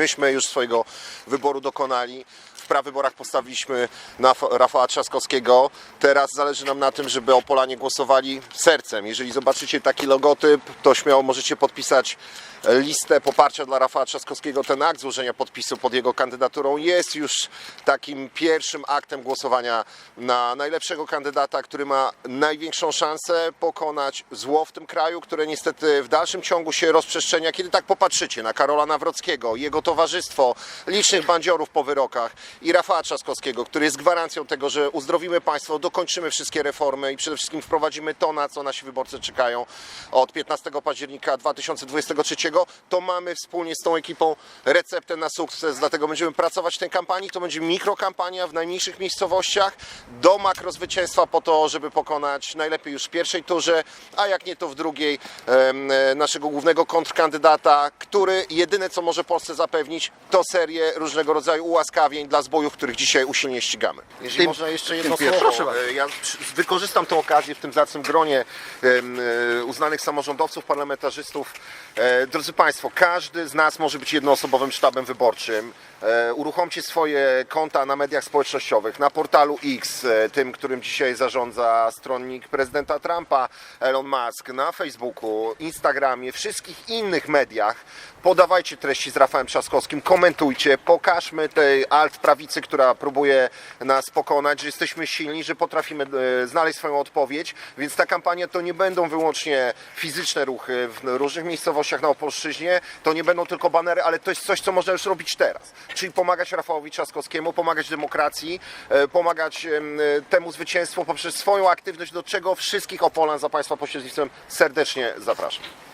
Myśmy już swojego wyboru dokonali. W prawyborach postawiliśmy na Rafała Trzaskowskiego. Teraz zależy nam na tym, żeby Opolanie głosowali sercem. Jeżeli zobaczycie taki logotyp, to śmiało możecie podpisać listę poparcia dla Rafała Trzaskowskiego. Ten akt złożenia podpisu pod jego kandydaturą jest już takim pierwszym aktem głosowania na najlepszego kandydata, który ma największą szansę pokonać zło w tym kraju, które niestety w dalszym ciągu się rozprzestrzenia. Kiedy tak popatrzycie na Karola Nawrockiego, jego towarzystwo, licznych bandziorów po wyrokach i Rafała Trzaskowskiego, który jest gwarancją tego, że uzdrowimy państwo, dokończymy wszystkie reformy i przede wszystkim wprowadzimy to, na co nasi wyborcy czekają od 15 października 2023, to mamy wspólnie z tą ekipą receptę na sukces, dlatego będziemy pracować w tej kampanii. To będzie mikrokampania w najmniejszych miejscowościach do makrozwycięstwa po to, żeby pokonać najlepiej już w pierwszej turze, a jak nie to w drugiej e, naszego głównego kontrkandydata, który jedyne co może Polsce zapewnić to serię różnego rodzaju ułaskawień dla zbojów, których dzisiaj usilnie ścigamy. Jeżeli Tym- można jeszcze jedno słowo. Proszę. E, Ja wykorzystam tę okazję w tym zacnym gronie e, uznanych samorządowców, parlamentarzystów. E, Drodzy Państwo, każdy z nas może być jednoosobowym sztabem wyborczym. Uruchomcie swoje konta na mediach społecznościowych, na portalu X, tym, którym dzisiaj zarządza stronnik prezydenta Trumpa, Elon Musk, na Facebooku, Instagramie, wszystkich innych mediach. Podawajcie treści z Rafałem Trzaskowskim, komentujcie, pokażmy tej alt prawicy, która próbuje nas pokonać, że jesteśmy silni, że potrafimy e, znaleźć swoją odpowiedź, więc ta kampania to nie będą wyłącznie fizyczne ruchy w różnych miejscowościach na Opolszczyźnie, to nie będą tylko banery, ale to jest coś, co można już robić teraz, czyli pomagać Rafałowi Trzaskowskiemu, pomagać demokracji, e, pomagać e, temu zwycięstwu poprzez swoją aktywność, do czego wszystkich Opolan za Państwa pośrednictwem serdecznie zapraszam.